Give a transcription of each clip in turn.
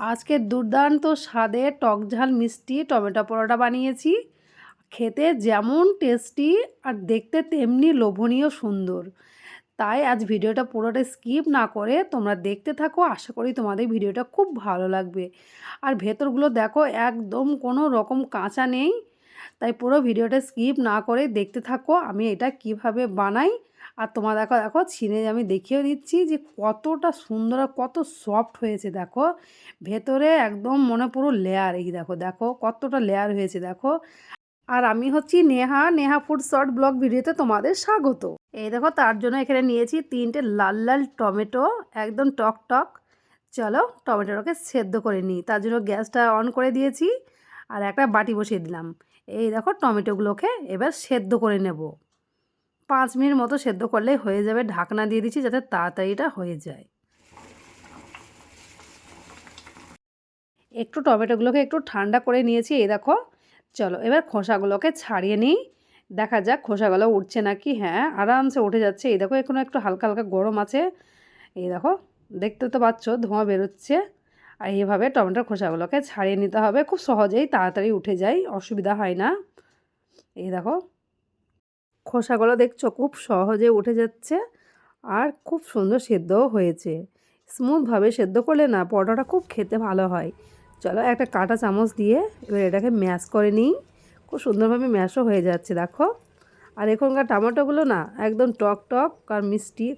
আজকে দুর্দান্ত স্বাদে টক ঝাল মিষ্টি টমেটো পরোটা বানিয়েছি। খেতে যেমন টেস্টি আর দেখতে তেমনি লোভনীয় সুন্দর। তাই আজ ভিডিওটা পুরোটা স্কিপ না করে তোমরা দেখতে থাকো, আশা করি তোমাদের ভিডিওটা খুব ভালো লাগবে। আর ভেতরগুলো দেখো, একদম কোনো রকম কাঁচা নেই। তাই পুরো ভিডিওটা স্কিপ না করে দেখতে থাকো, আমি এটা কীভাবে বানাই আর তোমার দেখো দেখো ছিনে আমি দেখিয়ে দিচ্ছি যে কতটা সুন্দর কত সফট হয়েছে, দেখো। ভেতরে একদম মনে পুরো লেয়ার এই দেখো দেখো, কতটা লেয়ার হয়েছে, দেখো। আর আমি হচ্ছি Neha Neha food short blog ভিডিওতে তোমাদের স্বাগত। এই দেখো, তার জন্য এখানে নিয়েছি তিনটে লাল লাল টমেটো, একদম টক টক। চলো, টমেটোটাকে সেদ্ধ করে নিই। তার জন্য গ্যাসটা অন করে দিয়েছি আর একটা বাটি বসিয়ে দিলাম। এই দেখো, টমেটোগুলোকে এবার সেদ্ধ করে নেব। পাঁচ মিনিট মতো সেদ্ধ করলেই হয়ে যাবে। ঢাকনা দিয়ে দিচ্ছি যাতে তাড়াতাড়িটা হয়ে যায়। একটু টমেটোগুলোকে একটু ঠান্ডা করে নিয়েছি, এই দেখো। চলো, এবার খোসাগুলোকে ছাড়িয়ে নিই। দেখা যাক খোসাগুলো উঠছে নাকি? হ্যাঁ আরামসে উঠে যাচ্ছে। এই দেখো এখনও একটু হালকা হালকা গরম আছে। এই দেখো, দেখতে তো পাচ্ছ, ধোঁয়া বেরোচ্ছে। আর এইভাবে টমেটোর খোসাগুলোকে ছাড়িয়ে নিতে হবে। খুব সহজেই তাড়াতাড়ি উঠে যায়, অসুবিধা হয় না। এই দেখো খোসাগুলো দেখছ খুব সহজে উঠে যাচ্ছে আর খুব সুন্দর সেদ্ধও হয়েছে। স্মুথভাবে সেদ্ধ করলে না পরোটাটা খুব খেতে ভালো হয়। চলো একটা কাঁটা চামচ দিয়ে এবার এটাকে ম্যাশ করে নিই। খুব সুন্দরভাবে ম্যাশও হয়ে যাচ্ছে, দেখো। আর এখনকার টমেটোগুলো না একদম টক টক আর মিষ্টি,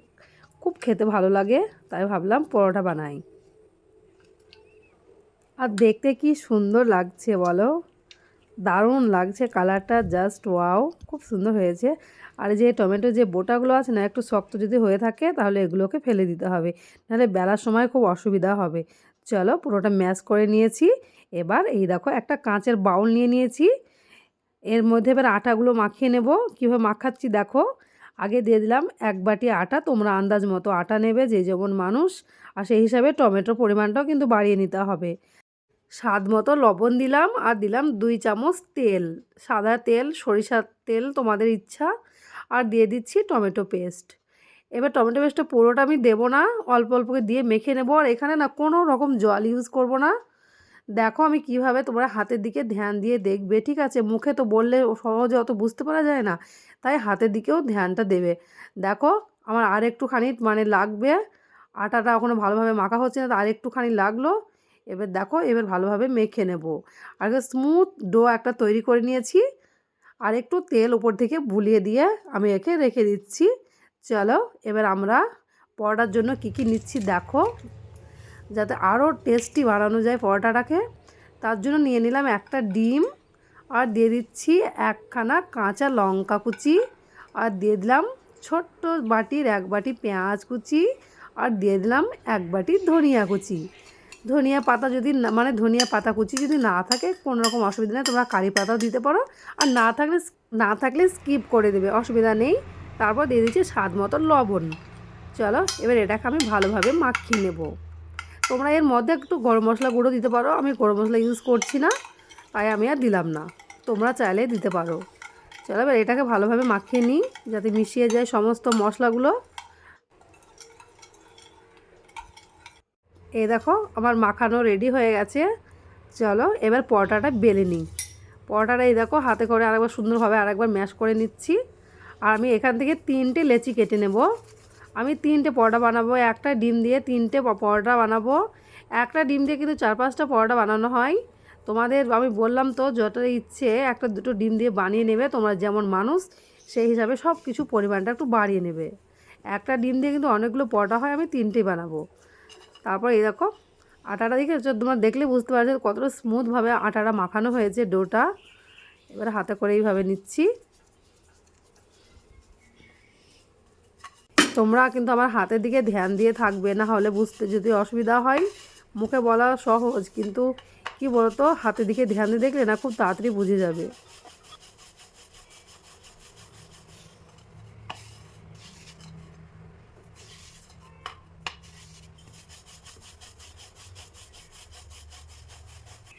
খুব খেতে ভালো লাগে, তাই ভাবলাম পরোটা বানাই। আর দেখতে কি সুন্দর লাগছে বলো? দারুণ লাগছে কালারটা, জাস্ট ওয়াও, খুব সুন্দর হয়েছে। আর যে টমেটো যে বোটাগুলো আছে না, একটু শক্ত যদি হয়ে থাকে, তাহলে এগুলোকে ফেলে দিতে হবে। নাহলে বেলার সময় খুব অসুবিধা হবে। চলো পুরোটা ম্যাশ করে নিয়েছি। এবার এই দেখো, একটা কাঁচের বাউল নিয়ে নিয়েছি। এর মধ্যে এবার আটাগুলো মাখিয়ে নেব। কীভাবে মাখাচ্ছি দেখো? আগে দিয়ে দিলাম এক বাটি আটা, তোমরা আন্দাজ মতো আটা নেবে, যে যেমন মানুষ। আর সেই হিসাবে টমেটোর পরিমাণটাও কিন্তু বাড়িয়ে নিতে হবে। স্বাদ মতো লবণ দিলাম আর দিলাম দুই চামচ তেল। সাদা তেল, সরিষার তেল তোমাদের ইচ্ছা। আর দিয়ে দিচ্ছি টমেটো পেস্ট। এবার টমেটো পেস্টটা পুরোটা আমি দেবো না, অল্প অল্প করে দিয়ে মেখে নেব। আর এখানে না কোনো রকম জল ইউজ করব না। দেখো আমি কীভাবে তোমরা হাতের দিকে ধ্যান দিয়ে দেখবে, ঠিক আছে? মুখে তো বললে সহজে অত বুঝতে পারা যায় না, তাই হাতের দিকেও ধ্যানটা দেবে। দেখো আমার আর একটুখানি মানে লাগবে। আটাটা এখনও ভালোভাবে মাখা হচ্ছে না, তো আর একটুখানি লাগল। এবার দেখো, এবার ভালোভাবে মেখে নেব। আগে স্মুথ ডো একটা তৈরি করে নিয়েছি। আর একটু তেল উপর থেকে বুলিয়ে দিয়ে আমি একে রেখে দিচ্ছি। চলো, এবার আমরা পরোটার জন্য কি কি নিচ্ছি দেখো। যাতে আরও টেস্টি বানানো যায় পরোটাটাকে। তার জন্য নিয়ে নিলাম একটা ডিম। আর দিয়ে দিচ্ছি একখানা কাঁচা লঙ্কা কুচি। আর দিয়ে দিলাম ছোট্ট বাটির এক বাটি পেঁয়াজ কুচি। আর দিয়ে দিলাম এক বাটি ধনিয়া কুচি। ধনিয়া পাতা যদি মানে ধনিয়া পাতা কুচি যদি না থাকে, কোনো রকম অসুবিধা নেই, তোমরা কারি পাতাও দিতে পারো। আর না থাকলে না থাকলে স্কিপ করে দেবে, অসুবিধা নেই। তারপর দিয়ে দিচ্ছি স্বাদ মতো লবণ। চলো, এবার এটাকে আমি ভালোভাবে মাখিয়ে নেব। তোমরা এর মধ্যে একটু গরম মশলা গুঁড়ো দিতে পারো, আমি গরম মশলা ইউজ করছি না, তাই আমি আর দিলাম না। তোমরা চাইলে দিতে পারো। চলো, এবার এটাকে ভালোভাবে মাখিয়ে নিই, যাতে মিশিয়ে যায় সমস্ত মশলাগুলো। এই দেখো, আমার মাখানো রেডি হয়ে গেছে। চলো, এবার পরোটাটা বেলে নিই। পরোটাটা এই দেখো, হাতে করে আরেকবার সুন্দরভাবে আরেকবার ম্যাশ করে নিচ্ছি। আর আমি এখান থেকে তিনটে লেচি কেটে নেব। আমি তিনটে পরোটা বানাবো, একটা ডিম দিয়ে তিনটে পরোটা বানাবো। একটা ডিম দিয়ে কিন্তু চার পাঁচটা পরোটা বানানো হয়। তোমাদের, আমি বললাম তো, যত ইচ্ছে, একটা দুটো ডিম দিয়ে বানিয়ে নেবে, তোমরা যেমন মানুষ, সেই হিসাবে সব কিছু পরিমাণটা একটু বাড়িয়ে নেবে। একটা ডিম দিয়ে কিন্তু অনেকগুলো পরোটা হয়, আমি তিনটেই বানাবো। তারপর এই দেখো আটাটা দিকে তোমার দেখলে বুঝতে পারছ কতটা স্মুথভাবে আটাটা মাখানো হয়েছে ডোটা। এবার হাতে করে এইভাবে নিচ্ছি। তোমরা কিন্তু আমার হাতের দিকে ধ্যান দিয়ে থাকবে, না হলে বুঝতে যদি অসুবিধা হয়। মুখে বলা সহজ, কিন্তু কি বলতো, হাতের দিকে ধ্যান দিয়ে দেখলে না খুব তাড়াতাড়ি বুঝে যাবে।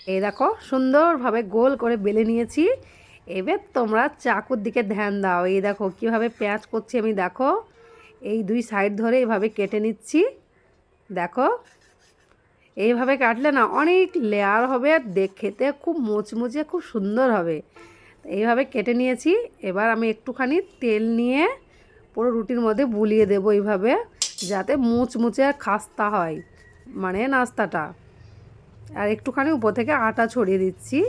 এই দেখো, সুন্দরভাবে গোল করে বেলে নিয়েছি। এবার তোমরা চাকুর দিকে ধ্যান দাও। এই দেখো, কীভাবে পেঁয়াজ করছি আমি দেখো। এই দুই সাইড ধরে এভাবে কেটে নিচ্ছি। দেখো, এইভাবে কাটলে না অনেক লেয়ার হবে আর দেখ, খেতে খুব মুচমুচে, খুব সুন্দর হবে। এইভাবে কেটে নিয়েছি। এবার আমি একটুখানি তেল নিয়ে পুরো রুটির মধ্যে বুলিয়ে দেবো এইভাবে, যাতে মুচমুচে খাস্তা হয়। মানে নাস্তাটা। আর একটুখানি উপর থেকে আটা ছড়িয়ে দিচ্ছি।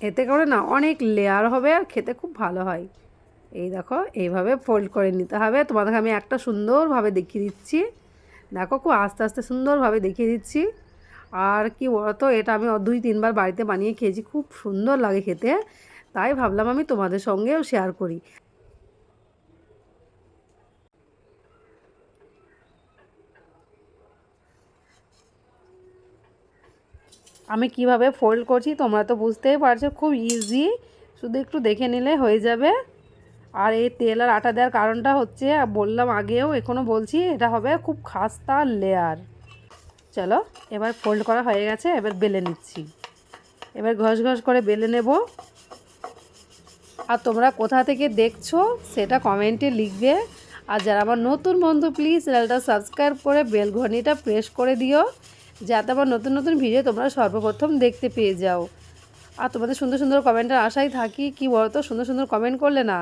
এতে করে না অনেক লেয়ার হবে আর খেতে খুব ভালো হয়। এই দেখো, এইভাবে ফোল্ড করে নিতে হবে। তোমাদেরকে আমি একটা সুন্দরভাবে দেখিয়ে দিচ্ছি। দেখো, খুব আস্তে আস্তে সুন্দরভাবে দেখিয়ে দিচ্ছি। আর কি বলতো, এটা আমি দুই, তিনবার বাড়িতে বানিয়ে খেয়েছি। খুব সুন্দর লাগে খেতে। তাই ভাবলাম আমি তোমাদের সঙ্গেও শেয়ার করি। আমি কীভাবে ফোল্ড করছি তোমরা তো বুঝতেই পারছ, খুব ইজি শুধু একটু দেখে নিলে হয়ে যাবে। আর এই তেল আর আটা দেওয়ার কারণটা হচ্ছে, বললাম আগেও এখনও বলছি, এটা হবে খুব খাস্তা লেয়ার চলো, এবার ফোল্ড করা হয়ে গেছে, এবার বেলে নিচ্ছি। এবার ঘস ঘস করে বেলে নেব। আর তোমরা কোথা থেকে দেখছ, সেটা কমেন্টে লিখবে। আর যারা আমার নতুন বন্ধু প্লিজ চ্যানেলটা সাবস্ক্রাইব করে বেল ঘড়িটা প্রেস করে দিও। যাতে আবার নতুন নতুন ভিডিও তোমরা সর্বপ্রথম দেখতে পেয়ে যাও। আর তোমাদের সুন্দর সুন্দর কমেন্টের আশায় থাকি, কি বলতো? সুন্দর সুন্দর কমেন্ট করলে না,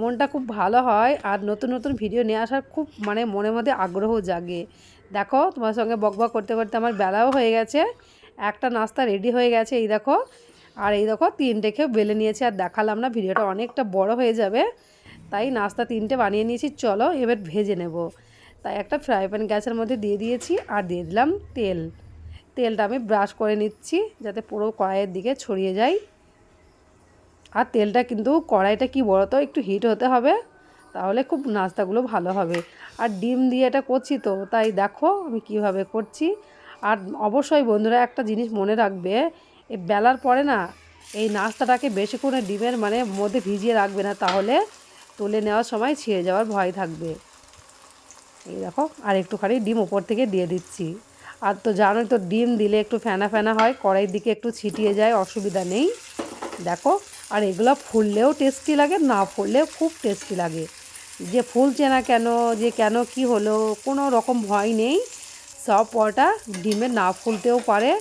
মনটা খুব ভালো হয়। আর নতুন নতুন ভিডিও নিয়ে আসার খুব মানে মনের মধ্যে আগ্রহ জাগে। দেখো, তোমার সঙ্গে বকবক করতে করতে আমার বেলাও হয়ে গেছে। একটা নাস্তা রেডি হয়ে গেছে, এই দেখো। আর এই দেখো তিনটে খেয়ে বেলে নিয়েছি। আর দেখালাম না, ভিডিওটা অনেকটা বড় হয়ে যাবে। তাই নাস্তা তিনটে বানিয়ে নিয়েছি। চলো, এবার ভেজে নেব। তাই একটা ফ্রাই প্যান গ্যাসের মধ্যে দিয়ে দিয়েছি আর দিয়ে দিলাম তেল। তেলটা আমি ব্রাশ করে নিচ্ছি যাতে পুরো কড়াইয়ের দিকে ছড়িয়ে যায়। আর তেলটা কিন্তু কড়াইটা কি বলতো, একটু হিট হতে হবে, তাহলে খুব নাস্তাগুলো ভালো হবে। আর ডিম দিয়ে এটা করছি তো, তাই দেখো আমি কীভাবে করছি। আর অবশ্যই বন্ধুরা একটা জিনিস মনে রাখবে এই বেলার পরে না এই নাস্তাটাকে বেশিক্ষণে ডিমের মানে মধ্যে ভিজিয়ে রাখবে না, তাহলে তুলে নেওয়ার সময় ছিঁড়ে যাওয়ার ভয় থাকবে। এই দেখো, আর একটুখানি ডিম উপর থেকে দিয়ে দিচ্ছি। আর তো জানোই তো, ডিম দিলে একটু ফেনা ফেনা হয়, কড়াইয়ের দিকে একটু ছিটিয়ে যায়, অসুবিধা নেই। দেখো, আর এগুলো ফুললেও টেস্টি লাগে, না ফুললেও খুব টেস্টি লাগে। যে ফুলছে না কেন, যে কেন কি হলো, কোনো রকম ভয় নেই। সব পরোটা ডিমে না ফুলতেও পারে।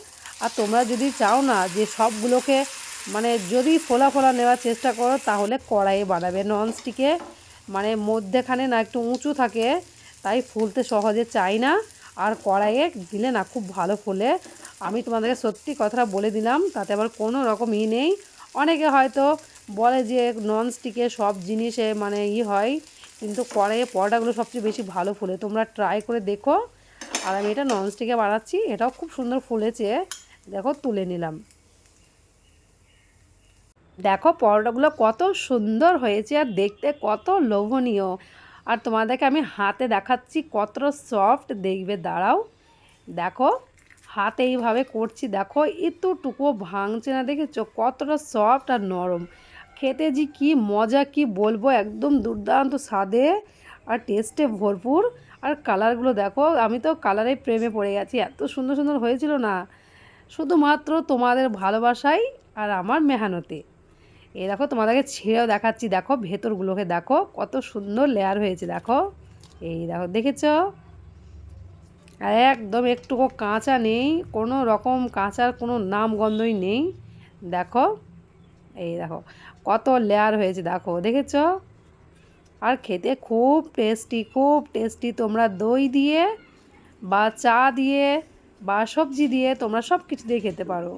আর তোমরা যদি চাও না যে সবগুলোকে মানে যদি ফোলা ফোলা নেওয়ার চেষ্টা করো, তাহলে কড়াইয়ে বানাবে। ননস্টিকে মানে মধ্যেখানে না একটু উঁচু থাকে তাই ফুলতে সহজে চাই না। আর কড়াইয়ে দিলে না খুব ভালো ফুলে। আমি তোমাদেরকে সত্যি কথাটা বলে দিলাম, তাতে আবার কোনো রকম ই নেই। অনেকে হয়তো বলে যে ননস্টিকে সব জিনিসে মানে ই হয়, কিন্তু কড়াইয়ে পরোটাগুলো সবচেয়ে বেশি ভালো ফুলে। তোমরা ট্রাই করে দেখো। আর আমি এটা ননস্টিকে বানাচ্ছি, এটাও খুব সুন্দর ফুলেছে। দেখো, তুলে নিলাম। দেখো, পরোটাগুলো কত সুন্দর হয়েছে আর দেখতে কত লোভনীয়। আর তোমাদেরকে আমি হাতে দেখাচ্ছি কতটা সফট দেখবে, দাঁড়াও। দেখো, হাতে এইভাবে করছি, দেখো, এতটুকু ভাঙছে না, দেখেছ? কতটা সফট আর নরম। খেতে যে কী মজা, কি বলব? একদম দুর্দান্ত স্বাদে আর টেস্টে ভরপুর। আর কালারগুলো দেখো, আমি তো কালারে প্রেমে পড়ে গেছি, এত সুন্দর সুন্দর হয়েছিল না। শুধুমাত্র তোমাদের ভালোবাসাই আর আমার মেহানতে। এই দেখো, তোমাদেরকে ছেড়েও দেখাচ্ছি। দেখো, ভেতরগুলোকে দেখো, কত সুন্দর লেয়ার হয়েছে, দেখো। এই দেখো, দেখেছ? একদম একটুকু কাঁচা নেই, কোনো রকম কাঁচার কোনো নাম গন্ধই নেই। দেখো, এই দেখো, কত লেয়ার হয়েছে, দেখো, দেখেছ? আর খেতে খুব টেস্টি খুব টেস্টি তোমরা দই দিয়ে বা চা দিয়ে বা সবজি দিয়ে তোমরা সব কিছু দিয়ে খেতে পারো।